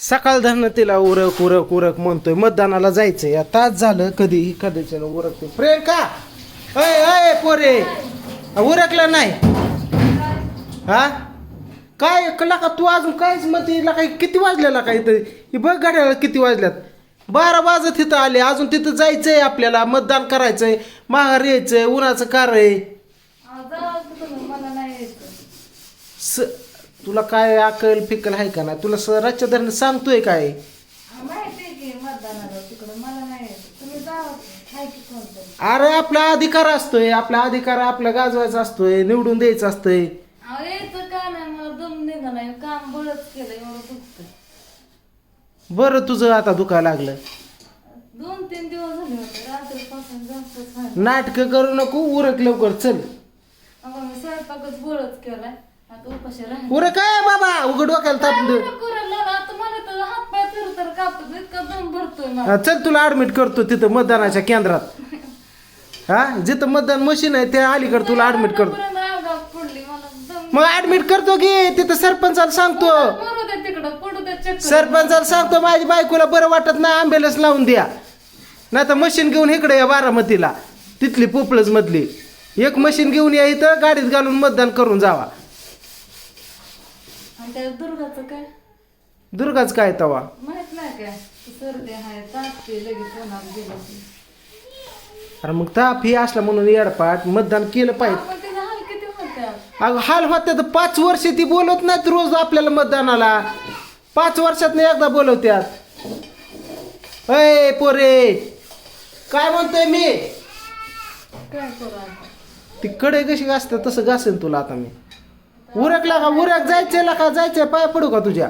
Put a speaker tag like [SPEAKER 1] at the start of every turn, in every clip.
[SPEAKER 1] सकाळ धरणं तिला उरक उरक उरक म्हणतोय. मतदानाला जायचंय. या तास झालं कधी? कधीच्या उरकते प्रियंका! अय अय पोरे! उरकलं नाही. हा? काय कला का तू अजून काहीच म्हणते काय किती वाजलेला काय इथं हे बघ गाड्याला किती वाजल्यात. बारा वाजत तिथं आले. अजून तिथं जायचंय आपल्याला. मतदान करायचंय. माघार यायचंय. उन्हाचं कार आहे. तुला काय अकल फिकल आहे का नाही? तुला सराच्या धरण सांगतोय काय?
[SPEAKER 2] माहिती आहे की मतदानाला तिकडं. मला नाही यायचं तुम्ही जा हाय की कोणतरी.
[SPEAKER 1] अरे आपला अधिकार असतोय. आपला अधिकार आपला गाजवायचा असतोय. निवडून द्यायचा असतोय.
[SPEAKER 2] अहो यायचं का नाही. मला दम निघा नाही. काम बळच केलं एवढं दुखतं
[SPEAKER 1] बरं तुझं आता दुखायला लागलं.
[SPEAKER 2] दोन तीन दिवस झाले होते. रात्रीपासून जास्तच झालं.
[SPEAKER 1] नाटकं करू नको. उरक लवकर. चल.
[SPEAKER 2] अगं मी स्वयंपाकच बळच केलाय. राहील
[SPEAKER 1] उरक काय बाबा? उघड डोक्याला ताप दे.
[SPEAKER 2] मला तर हात पाय तर तर कापतो इतका दम भरतोय मला.
[SPEAKER 1] हा, चल तुला ऍडमिट करतो तिथं मतदानाच्या केंद्रात. हा जिथं मतदान मशीन आहे त्या अलीकडे तुला ऍडमिट करतो.
[SPEAKER 2] पर्यंत आगाव पडली मला दम
[SPEAKER 1] मग ऍडमिट करतो की तिथं सरपंचाला सांगतो.
[SPEAKER 2] मरू दे तिकडं पडू दे चक्कर.
[SPEAKER 1] सरपंचाला सांगतो माझ्या बायकोला बरं वाटत नाही ॲम्ब्युलन्स लावून द्या. नाही तर मशीन घेऊन इकडे या बारामतीला. तिथली पोपळज मधली. एक मशीन घेऊन या इथं गाडीत घालून मतदान करून जावा.
[SPEAKER 2] आणि त्या दुर्गाचं काय?
[SPEAKER 1] दुर्गाच काय तवा?
[SPEAKER 2] माहीत नाही काय. ती सर्दी आहे तापते लगेच होणार गेलं की.
[SPEAKER 1] अरे मग ताप ही असला म्हणून येडपाट मतदान केलं पाहिजे.
[SPEAKER 2] आपण हाल किती होत्या?
[SPEAKER 1] अगं हाल होत्या तर पाच वर्ष ती बोलवत नाहीत रोज आपल्याला मतदानाला. पाच वर्षात एकदा बोलवत्यात. अय पोरे काय म्हणतोय मी?
[SPEAKER 2] काय करू आता?
[SPEAKER 1] ती कडे कशी घासते तसं घासेन तुला आता मी. उरकला का? उरक. जायचंय का जायचंय. पाय पडू का तुझ्या?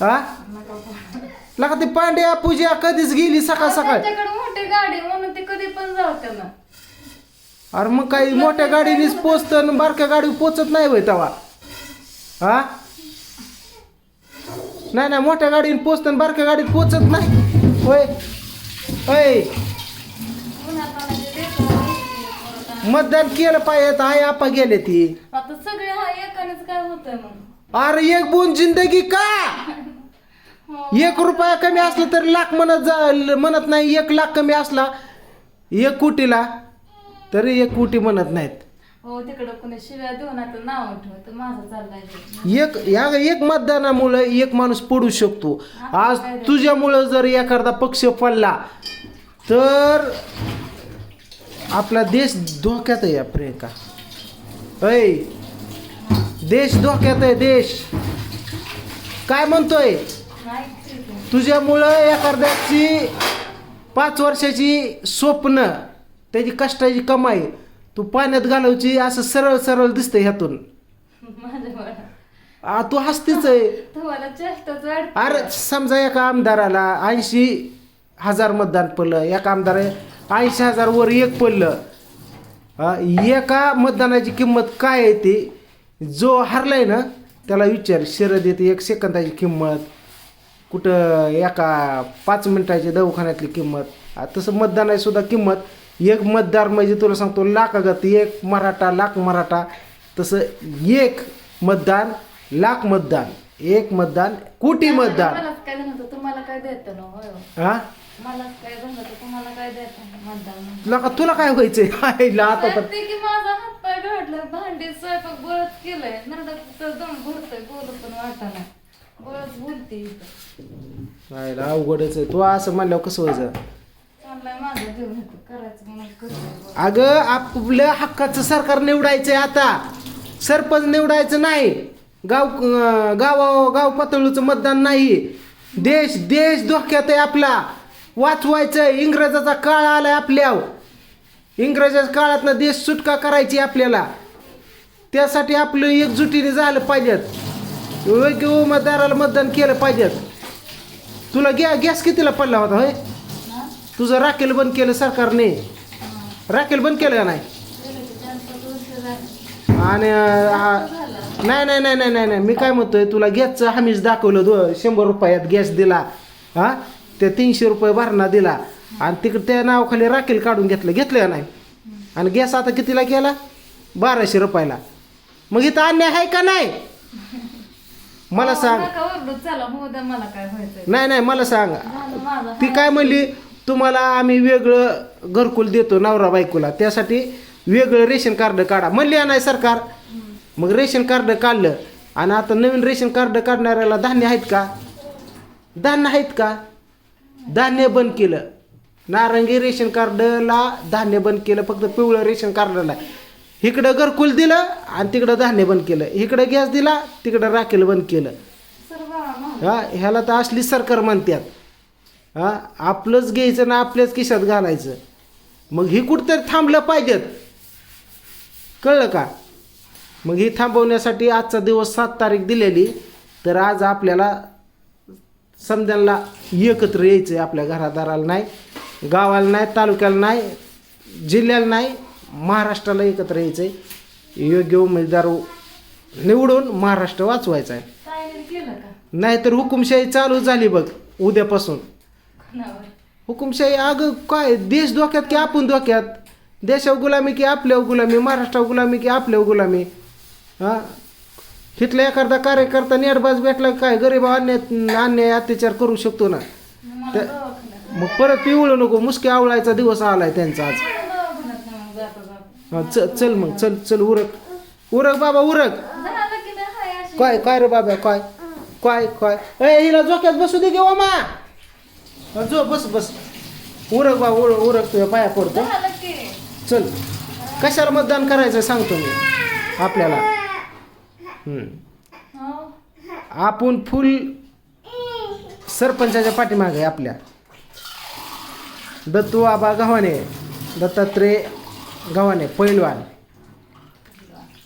[SPEAKER 1] हा. लका ती पांड्या पूजा कधीच गेली सकाळ सकाळ.
[SPEAKER 2] त्यांच्याकडे मोठी गाडी म्हणून ते कधी पण जाऊ ना
[SPEAKER 1] अरे मग काही मोठ्या गाडीनेच पोचतं आणि बारक्या गाडी पोचत नाही होय तवा. हा? नाही नाही मोठ्या गाडीने पोचतं आणि बारक्या गाडीत पोचत नाही. होय? होय? मतदान केलं पाहिजे आई आपा गेले ती
[SPEAKER 2] आता सगळे हा एकानेच काय होतंय मग?
[SPEAKER 1] अरे एक बोन जिंदगी का?
[SPEAKER 2] हो.
[SPEAKER 1] एक रुपया कमी असला तर लाख म्हणत जा म्हणत नाही एक लाख कमी असला एक कोटीला तरी एक कोटी म्हणत नाहीत.
[SPEAKER 2] हो तिकडं कोणी शिव्या देऊन आता नाव ठेवत माझं चाललंय ते.
[SPEAKER 1] एक या एक मतदानामुळे एक माणूस पडू शकतो. आज तुझ्यामुळं जर एखादा पक्ष पडला तर आपला देश धोक्यात आहे या प्रियंका. देश धोक्यात आहे देश. काय म्हणतोय. तुझ्यामुळं एखाद्याची पाच वर्षाची स्वप्न त्याची कष्टाची कमाई तू पाण्यात घालवची असं सरळ सरळ दिसतंय ह्यातून. तू हसतीच आहे. अरे समजा एका आमदाराला ऐंशी हजार मतदान पडलं एका आमदार ऐंशी हजार वर एक पडलं. एका मतदानाची किंमत काय आहे ती? जो हरलाय ना त्याला विचार शरद येते एक सेकंदाची किंमत कुठं एका पाच मिनिटाची दवाखान्यातली किंमत तसं मतदान आहे सुद्धा किंमत एक मतदार म्हणजे तुला सांगतो लाखागत एक मराठा लाख मराठा तसं एक मतदान लाख मतदान एक मतदान कोटी मतदान
[SPEAKER 2] तुम्हाला काय देतं हो. मलाच काय झालं तर तुम्हाला काय देतं मतदान
[SPEAKER 1] तुला का तुला काय व्हायचंय? हायला आता तर
[SPEAKER 2] ते की माझा हात पाय घडला भांडी स्वयंपाक केलंय. नरडात तर दम भरतोय बोलू पण बोलते इथं.
[SPEAKER 1] हायला अवघडच आहे. तू असं म्हणल्यावर कसं व्हायचं
[SPEAKER 2] चाललाय माझं जीव घेतो करायचं म्हणून करतोय.
[SPEAKER 1] अगं आपल्या हक्काचं सरकार निवडायचंय आता. सरपंच निवडायचं नाही. गाव अं, गाव गाव पातळीचं मतदान नाही. देश देश धोक्यात आहे आपला. वाचवायचं इंग्रजाचा काळ आलाय आपल्यावर. इंग्रजाच्या काळातनं देश सुटका करायची आपल्याला. त्यासाठी आपलं एकजुटीने झालं पाहिजेत. योग्य उमेदवाराला मतदान केलं पाहिजेत. तुला गॅ गॅस कितीला पडला होता होय? तुझं राखेल बंद केलं सरकारने. राखेल बंद केलं का नाही? आणि नाही नाही नाही नाही नाही नाही. मी काय म्हणतोय तुला गॅसचं हमीच दाखवलं दो शंभर रुपयात गॅस दिला. हां? त्या तीनशे रुपये भरणा दिला. आणि तिकडे त्या नावाखाली राखेल काढून घेतलं. घेतलं का नाही? आणि गॅस आता कितीला केला बाराशे रुपयाला. मग इथं अन्याय आहे का नाही? मला
[SPEAKER 2] अहो,
[SPEAKER 1] सांग. नाही नाही मला सांग. ती काय म्हणली? तुम्हाला आम्ही वेगळं घरकुल देतो नवरा बायकोला. त्यासाठी वेगळं रेशन कार्ड काढा. म्हणली नाही सरकार. मग रेशन कार्ड काढलं. आणि आता नवीन रेशन कार्ड काढणाऱ्याला धान्य आहेत का? धान्य आहेत का? धान्य बंद केलं. नारंगी रेशन कार्डला धान्य बंद केलं फक्त पिवळं रेशन कार्डला. इकडं घरकुल दिलं आणि तिकडं धान्य बंद केलं. इकडं गॅस दिला तिकडं राखेल बंद केलं. हा ह्याला तर असली सरकार म्हणतात हा आपलंच घ्यायचं ना आपल्याच खिशात घालायचं. मग ही कुठंतरी थांबलं पाहिजेत. कळलं का? मग ही थांबवण्यासाठी आजचा दिवस सात तारीख दिलेली तर आज आपल्याला समजायला एकत्र यायचं आहे आपल्या घरादाराला नाही गावाला नाही तालुक्याला नाही जिल्ह्याला नाही महाराष्ट्राला एकत्र यायचं आहे योग्य उमेदवार निवडून महाराष्ट्र वाचवायचा आहे नाहीतर हुकुमशाही चालू झाली बघ उद्यापासून. हुकुमशाही अगं काय देश धोक्यात की आपण धोक्यात? देशावर गुलामी की आपल्यावर गुलामी महाराष्ट्रावर गुलामी की आपल्यावर गुलामी? हा? इथला एखादा कार्यकर्ता नेटबाज भेटला काय? गरीब अन्याय अन्याय अत्याचार करू शकतो ना? त्या-
[SPEAKER 2] दवाखान्यात
[SPEAKER 1] मग परत पिवळू नको मुसके आवळायचा दिवस आलाय त्यांचा आज. हा, चल चल मग चल चल उरक. उरक बाबा उरक. काय काय रे बाबा काय? काय काय? ए हिला झोक्यात बसू दे घेऊ मा. जो बस बस. उरक बा उर उरक तुझ्या पाया पडतो. चल. कशाला मतदान करायचं सांगतो मी आपल्याला. आपण फुल सरपंचाच्या पाठीमागे आहे आपल्या. दत्तू आबा गव्हाणे दत्तात्रय गव्हाणे पैलवान.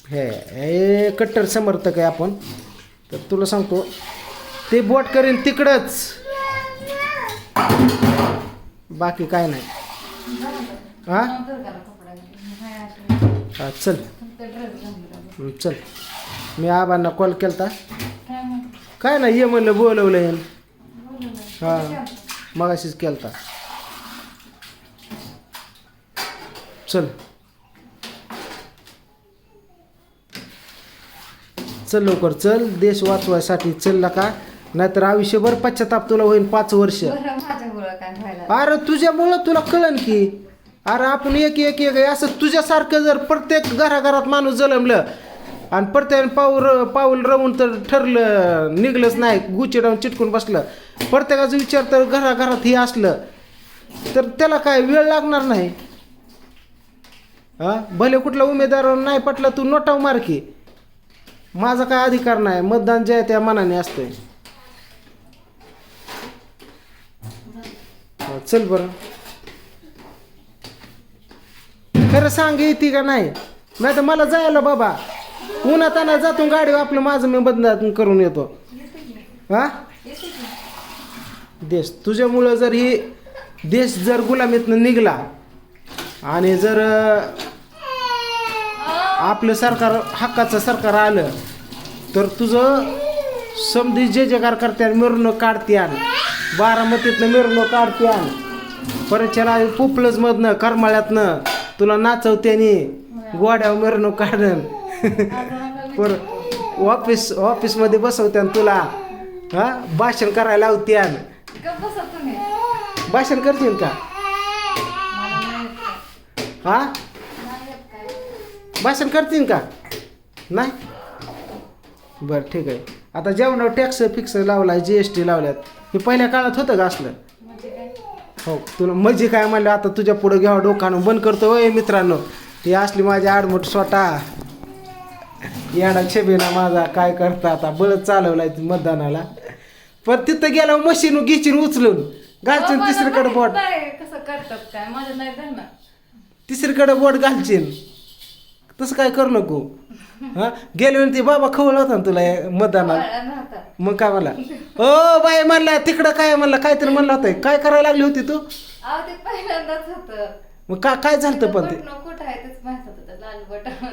[SPEAKER 1] हे हे कट्टर समर्थक आहे आपण. तर तुला सांगतो ते बोट करीन तिकडंच. बाकी काय नाही. हा? हा, चल. चल. मी आबांना कॉल केलता.
[SPEAKER 2] काय मग
[SPEAKER 1] काय नाही ये म्हणलं बोलवलं येईन
[SPEAKER 2] बोलू
[SPEAKER 1] हा
[SPEAKER 2] ना
[SPEAKER 1] मगाशीच केलता. चल. चल लवकर चल. देश वाचवायसाठी चल का नाहीतर आयुष्यभर पश्चाताप तुला होईल पाच वर्ष. अरे तुझ्यामुळं तुला कळन की. अरे आपण एक एक एक असं तुझ्यासारखं जर प्रत्येक घराघरात माणूस जलमलं आणि प्रत्येक पाऊल पाऊल राहून तर ठरलं निघलंच नाही. गुची राहून चिटकून बसलं. प्रत्येकाचा विचार तर घराघरात हे असलं. तर त्याला काय वेळ लागणार नाही? हा? भले कुठला उमेदवार नाही पटला तू नोटाव मार की. माझा काय अधिकार नाही. मतदान जे आहे त्या मनाने असतंय. चल बरं. खरं सांग येते का नाही? नाही तर मला जायला बाबा. उन्हात जातो गाडी आपलं माझं मी बदनात करून येतो. हा? देश तुझ्यामुळं जर ही देश जर गुलामीतनं निघला आणि जर आपलं सरकार हक्काचं सरकार आलं तर तुझं समधी जे जगार करते मिरवणूक काढते आण. बारामतीतनं मिरवणूक काढते आण. परतच्याला पुपलजमधनं करमाळ्यातनं तुला नाचवत्याने गोड्यावर मिरवणूक काढन. पर ऑफिस ऑफिसमध्ये बसवत्यान तुला. हा? भाषण करायला लावत्यान. भाषण करतील का. हा. भाषण करतील का? नाही? बरं ठीक आहे. आता जेवणावर टॅक्स फिक्स लावला जी एस टी लावल्यात. हे पहिल्या काळात होतं का असलं? हो तुला मजी काय म्हणलं आता तुझ्या पुढे घ्यावं डोकानं बंद करतो होय मित्रांनो. ती असली माझी आडमुठ स्वतः. येडा छबीना माझा काय करता आता? बळच चालवलाय मतदानाला. पण तिथं गेल्यावर मशीन घ्यायची उचलून. घालशील
[SPEAKER 2] मला
[SPEAKER 1] तिसरीकडे बोट.
[SPEAKER 2] कसं करतात काय. माझ्या नाही धरणार
[SPEAKER 1] तिसरीकडे बोट घालशील तसं काय करू नको. हा? गेले ती बाबा खवळ होता ना तुला मतदानाला मग काय म्हणला? ओ बाई म्हणला तिकडं काय म्हणला काहीतरी म्हणला होता. काय करायला लागली होती तू?
[SPEAKER 2] अहो ते पहिल्यांदाच होतं.
[SPEAKER 1] मग का काय झालं पण ते?
[SPEAKER 2] बटणं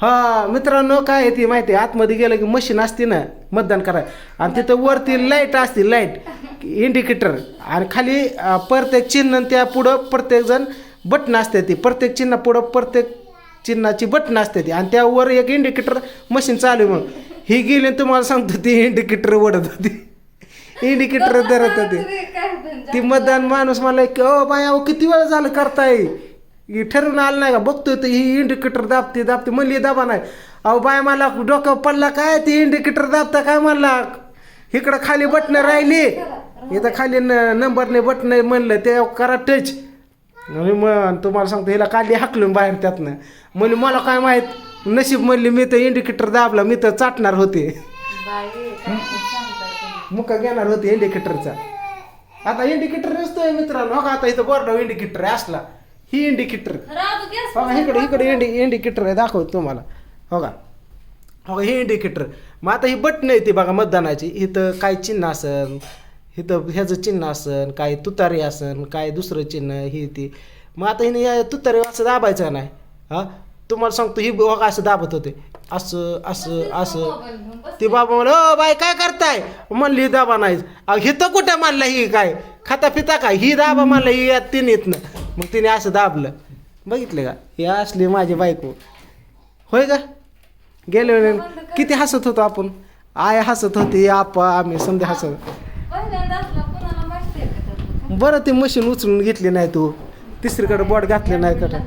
[SPEAKER 1] हा मित्रांनो काय आहे ती माहिती आतमध्ये गेलं की मशीन असते ना मतदान कराय आणि तिथं वरती लाइट असते लाइट इंडिकेटर आणि खाली प्रत्येक चिन्ह त्या पुढं प्रत्येक जण बटन असते ती. प्रत्येक चिन्ह पुढं प्रत्येक चिन्हाची बटन असते ती. आणि त्यावर एक इंडिकेटर मशीन चालू आहे मग ही गेली तुम्हाला सांगतो ती इंडिकेटर ओढत होती. इंडिकेटर धरत होती ती मतदान माणूस मला की ओ बाय अहो किती वेळ झालं करताय? ही ठरवून आलं नाही का? बघतोय तर ही इंडिकेटर दाबते दाबते. म्हणली दाबा नाही. अहो बाय मला डोक्यावर पडला काय? ती इंडिकेटर दाबता काय म्हणला? इकडं खाली बटणं राहिली. इथं खाली नंबरने बटणं म्हणलं ते करा टच. आणि मग तुम्हाला सांगतो हिला काढली हाकलून बाहेर त्यातनं. म्हणली मला काय माहीत? नशीब म्हणली मी तर इंडिकेटर दाबला मी तर चाटणार होते. मुका घेणार होते इंडिकेटरचा आता इंडिकेटर नसतोय मित्रांनो. हो का? आता इथं बोर्डावर इंडिकेटर आहे असला. ही इंडिकेटर हो का? इकडे इकडे इंडि इंडिकेटर आहे दाखवतो तुम्हाला. हो का? हो का? हे इंडिकेटर मग आता ही बटन आहे ती बघा मतदानाची. इथं काय चिन्ह असन इथं ह्याचं चिन्ह असन काय तुतारी असन काय दुसरं चिन्ह ही ती. मग आता हिने या तुतारी असं दाबायचं नाही? हा? तुम्हाला सांगतो ही बघा असं दाबत होते. असं असं असं. ती बाबा म्हणलं ओ बाई काय करताय? म्हणली दाबा नाही. हिथं कुठं म्हणलं ही काय? खाता पिता काय? ही दाबा म्हणलं ही या तीन येतनं मग तिने असं दाबलं. बघितलं का? ही असली माझी बायको. होय का? गेले वेळेला किती हसत होतो आपण. आय हसत होती आपा आम्ही समजा हसत? बरं ते मशीन उचलून घेतली नाही तू. तिसरीकडे बोट घातले नाही कडे?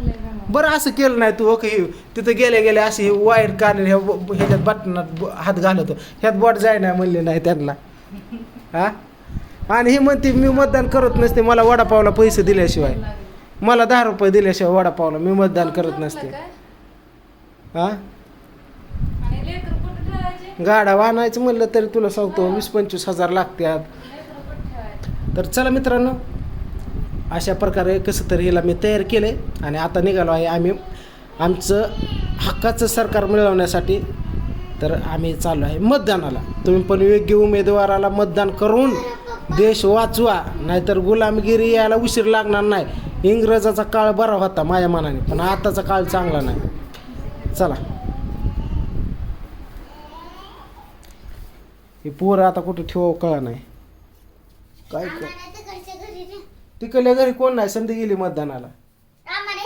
[SPEAKER 1] बरं असं केलं नाही तू ओके तिथं गेले गेले असे हे वाईट कारण ह्या ब- ह्याच्यात बटनात ब- हात घालतो. ह्यात बोट जाय नाही म्हणले नाही त्यांना. हा? आणि हे म्हणते मी मतदान करत नसते मला वडापावला पैसे दिल्याशिवाय. मला दहा रुपये दिल्याशिवाय वडापावला मी मतदान करत नसते. हां?
[SPEAKER 2] हा
[SPEAKER 1] गाडा वाहनायचं म्हणलं तरी तुला सांगतो वीस पंचवीस हजार लागतात तर चला मित्रांनो अशा प्रकारे कसं तरी हिला मी तयार केलं आहे आणि आता निघालो आहे आम्ही आमचं हक्काचं सरकार मिळवण्यासाठी तर आम्ही चाललो आहे मतदानाला. तुम्ही पण योग्य उमेदवाराला मतदान करून देश वाचवा नाहीतर गुलामगिरी यायला उशीर लागणार नाही. इंग्रजाचा काळ बरा होता माझ्या मनाने पण आताचा काळ चांगला नाही. चला. हे पोरं आता कुठं ठेवावं कळा नाही. काय कर
[SPEAKER 3] आम्हाला तिकडच्या घरी ने.
[SPEAKER 1] तिकडल्या घरी कोण नाही संधी गेली मतदानाला.
[SPEAKER 3] आम्हाला